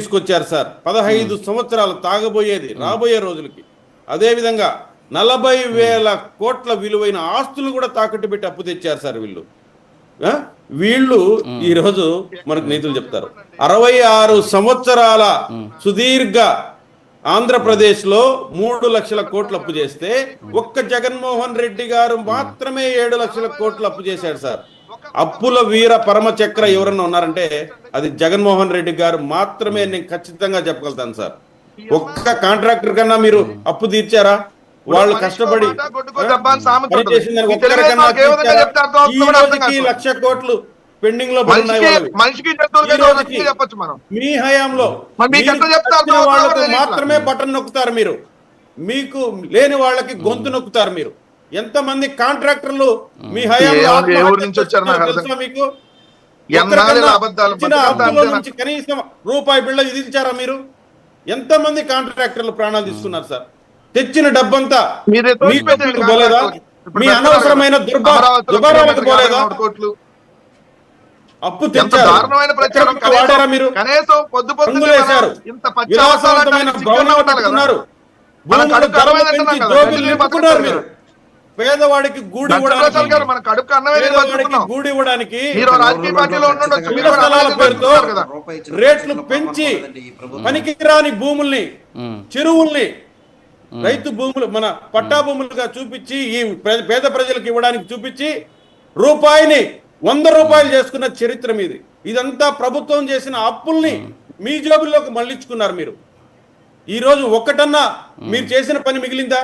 తీసుకొచ్చారు సార్. పదహైదు సంవత్సరాలు తాగబోయేది రాబోయే రోజులకి. అదే విధంగా నలభై వేల కోట్ల విలువైన ఆస్తులు కూడా తాకట్టు పెట్టి అప్పు తెచ్చారు సార్ వీళ్ళు? వీళ్ళు ఈ రోజు మనకు నీతులు చెప్తారు. అరవై ఆరు సంవత్సరాల సుదీర్ఘ ఆంధ్రప్రదేశ్లో మూడు లక్షల కోట్లు అప్పు చేస్తే ఒక్క జగన్మోహన్ రెడ్డి గారు మాత్రమే ఏడు లక్షల కోట్లు అప్పు చేశాడు సార్. అప్పుల వీర పరమ చక్ర ఎవరన్నా ఉన్నారంటే అది జగన్మోహన్ రెడ్డి గారు మాత్రమే నేను ఖచ్చితంగా చెప్పగలుగుతాను సార్. ఒక్క కాంట్రాక్టర్ కన్నా మీరు అప్పు తీర్చారా? వాళ్ళు కష్టపడి. లక్ష కోట్లు పెండింగ్లో మీ హయాంలో. మాత్రమే బటన్ నొక్కుతారు మీరు. మీకు లేని వాళ్ళకి గొంతు నొక్కుతారు మీరు. ఎంతమంది కాంట్రాక్టర్లు మీ హయాంలో ఆత్మహత్య ఊరు నుంచి మీకు? కనీసం రూపాయి బిళ్ళ విధించారా మీరు? ఎంతమంది కాంట్రాక్టర్లు ప్రాణాలు తీసుకున్నారు సార్? తెచ్చిన డబ్బంతా పోలేదా? మీ అనవసరమైన కదా. దుర్భా అమరావతిలో దుబారాలకు కిలోమీటర్కి పోలేదా? అప్పు తెచ్చారు. మీరు? కనీసం పొద్దు విలాసవంతమైన. కట్టుకున్నారు భూములు పేదవాడికి గూడు పేదవాడికి గూడు ఇవ్వడానికి పేరుతో రేట్లు పెంచి పనికిరాని భూముల్ని చెరువుల్ని రైతు భూములు మన పట్టా భూములుగా చూపించి ఈ పేద ప్రజలకు ఇవ్వడానికి చూపించి రూపాయిని వంద రూపాయలు చేసుకున్న చరిత్ర మీది. ఇదంతా ప్రభుత్వం చేసిన అప్పుల్ని మీ జేబుల్లోకి మళ్ళించుకున్నారు మీరు. ఈ రోజు ఒక్కటన్నా మీరు చేసిన పని మిగిలిందా?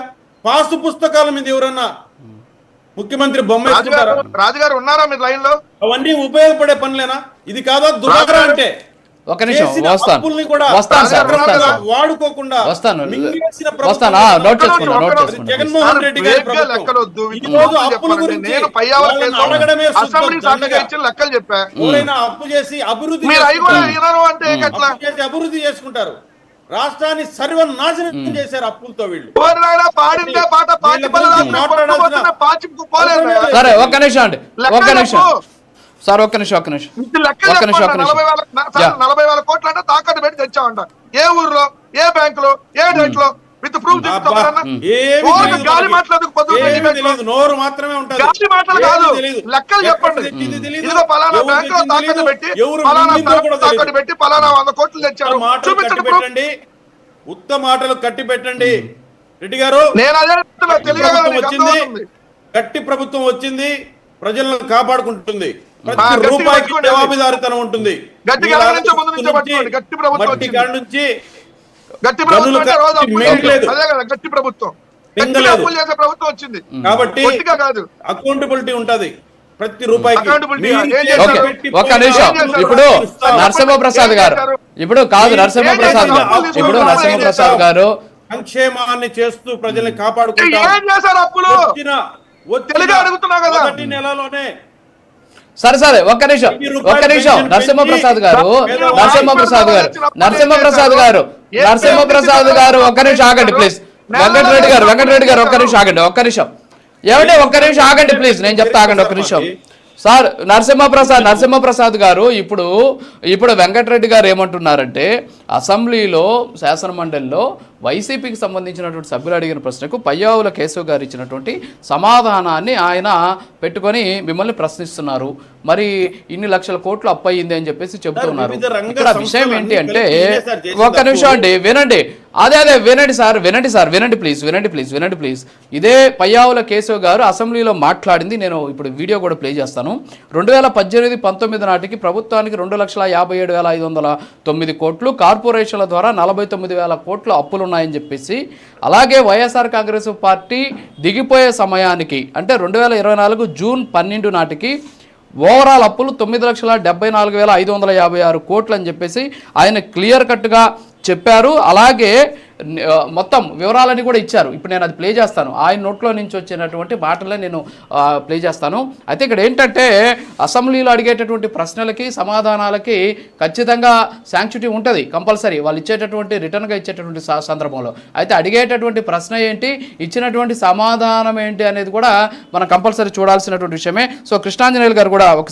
పాసు పుస్తకాల మీద ఎవరన్నా ముఖ్యమంత్రి బొమ్మ రాజుగారు రాజుగారు ఉన్నారా మీరు లైన్లో అవన్నీ ఉపయోగపడే పనులేనా? ఇది కాదా? దురాగ్రహం అంటే ఒక నిమిషం వస్తాను. వస్తాను సార్ వాడుకోకుండా వస్తాను. వస్తాను. నోట్ చేసుకున్నా నోట్ చేసుకున్నా. జగన్మోహన్ రెడ్డి గారి అప్పు చేసి అభివృద్ధి అభివృద్ధి చేసుకుంటారు. రాష్ట్రాన్ని సర్వనాశనం చేశారు అప్పులతో వీళ్ళు. సరే ఒక్క నిమిషం అండి. ఒక్క నిమిషం. సార్ ఒక్క నిమిషం ఒక్క నిమిషం. ఒక్క నిమిషం. ఒక్క నిమిషం. నలభై వేల కోట్లు అంటే తాకట్టు పెట్టి తెచ్చామంట. ఏ ఊర్లో ఏ బ్యాంకులో ఏ డేట్లో విత్ ప్రూఫ్ గాలి. మాట్లాడదు నోరు మాత్రమే ఉంటది గాలి మాటలు ఏమీ కాదు. లెక్కలు చెప్పండి. ఇదిగో పలానా బ్యాంక్లో తాకట్టు. పెట్టి పలానా తాకట్టు. పెట్టి పలానా వంద కోట్లు తెచ్చారు చూపించండి. పెట్టండి ఉత్త మాటలు కట్టి పెట్టండి రెడ్డి గారు వచ్చింది. గట్టి ప్రభుత్వం వచ్చింది ప్రజలను కాపాడుకుంటుంది ప్రతి రూపాయికి. జవాబుదారితనం ఉంటుంది మట్టి. కాడ నుంచి గట్టి ప్రభుత్వం అంటే రోజు. అదే కదా గట్టి ప్రభుత్వం. అప్పులు చేసే ప్రభుత్వం వచ్చింది. కాబట్టి కాదు. అకౌంటబిలిటీ ఉంటది. ప్రతి రూపాయికి. ఒక్క నిమిషం. ఇప్పుడు. నరసింహప్రసాద్ గారు. ఇప్పుడు కాదు ఏం గారు? ఇప్పుడు ఏం గారు సంక్షేమాన్ని చేస్తూ ప్రజల్ని ఏం కాపాడుకుంటారు చేశారు అప్పులు? వచ్చిన వచ్చిన తెలుగే అడుగుతున్నా కదా. మొదటి నెలలోనే సరే సరే ఒక్క నిమిషం. ఒక్క నిమిషం. నరసింహప్రసాద్ గారు నరసింహప్రసాద్ గారు. నరసింహప్రసాద్ గారు. నరసింహప్రసాద్ గారు ఒక్క నిమిషం ఆగండి ప్లీజ్ వెంకటరెడ్డి గారు వెంకటరెడ్డి గారు ఒక్క నిమిషం ఆగండి ఒక్క నిమిషం. ఏమండి ఒక్క నిమిషం ఆగండి ప్లీజ్ నేను చెప్తా ఆగండి ఒక్క నిమిషం. సార్ నరసింహప్రసాద్ నరసింహప్రసాద్ గారు ఇప్పుడు ఇప్పుడు వెంకటరెడ్డి గారు ఏమంటున్నారంటే అసెంబ్లీలో శాసన మండలిలో వైసీపీకి సంబంధించినటువంటి సభ్యులు అడిగిన ప్రశ్నకు పయ్యావుల కేశవ్ గారు ఇచ్చినటువంటి సమాధానాన్ని ఆయన పెట్టుకొని మిమ్మల్ని ప్రశ్నిస్తున్నారు. మరి ఇన్ని లక్షల కోట్లు అప్పయింది అని చెప్పేసి చెబుతున్నారు. ఇక్కడ విషయం ఏంటి అంటే ఒక్క నిమిషం అండి వినండి. అదే అదే వినండి సార్ వినండి సార్ వినండి ప్లీజ్ వినండి ప్లీజ్ వినండి ప్లీజ్ ఇదే పయ్యావుల కేశవ్ గారు అసెంబ్లీలో మాట్లాడింది. నేను ఇప్పుడు వీడియో కూడా ప్లే చేస్తాను. రెండు వేల పద్దెనిమిది పంతొమ్మిది నాటికి ప్రభుత్వానికి రెండు లక్షల యాభై ఏడు వేల ఐదు వందల తొమ్మిది కోట్లు కార్పొరేషన్ల ద్వారా నలభై తొమ్మిది వేల కోట్లు అప్పులు ఉన్నాయని చెప్పేసి అలాగే వైఎస్ఆర్ కాంగ్రెస్ పార్టీ దిగిపోయే సమయానికి అంటే రెండు వేల ఇరవై నాలుగు జూన్ పన్నెండు నాటికి ఓవరాల్ అప్పులు తొమ్మిది లక్షల డెబ్బై నాలుగు వేల ఐదు వందల యాభై ఆరు కోట్లు అని చెప్పేసి ఆయన క్లియర్ కట్గా చెప్పారు. అలాగే మొత్తం వివరాలని కూడా ఇచ్చారు. ఇప్పుడు నేను అది ప్లే చేస్తాను. ఆయన నోట్లో నుంచి వచ్చినటువంటి మాటలే నేను ప్లే చేస్తాను. అయితే ఇక్కడ ఏంటంటే అసెంబ్లీలో అడిగేటటువంటి ప్రశ్నలకి సమాధానాలకి ఖచ్చితంగా శాంక్చుటీ ఉంటుంది కంపల్సరీ. వాళ్ళు ఇచ్చేటటువంటి రిటర్న్గా ఇచ్చేటటువంటి సందర్భంలో. అయితే అడిగేటటువంటి ప్రశ్న ఏంటి ఇచ్చినటువంటి సమాధానం ఏంటి అనేది కూడా మనం కంపల్సరీ చూడాల్సినటువంటి విషయమే. సో కృష్ణాంజనేయులు గారు కూడా ఒక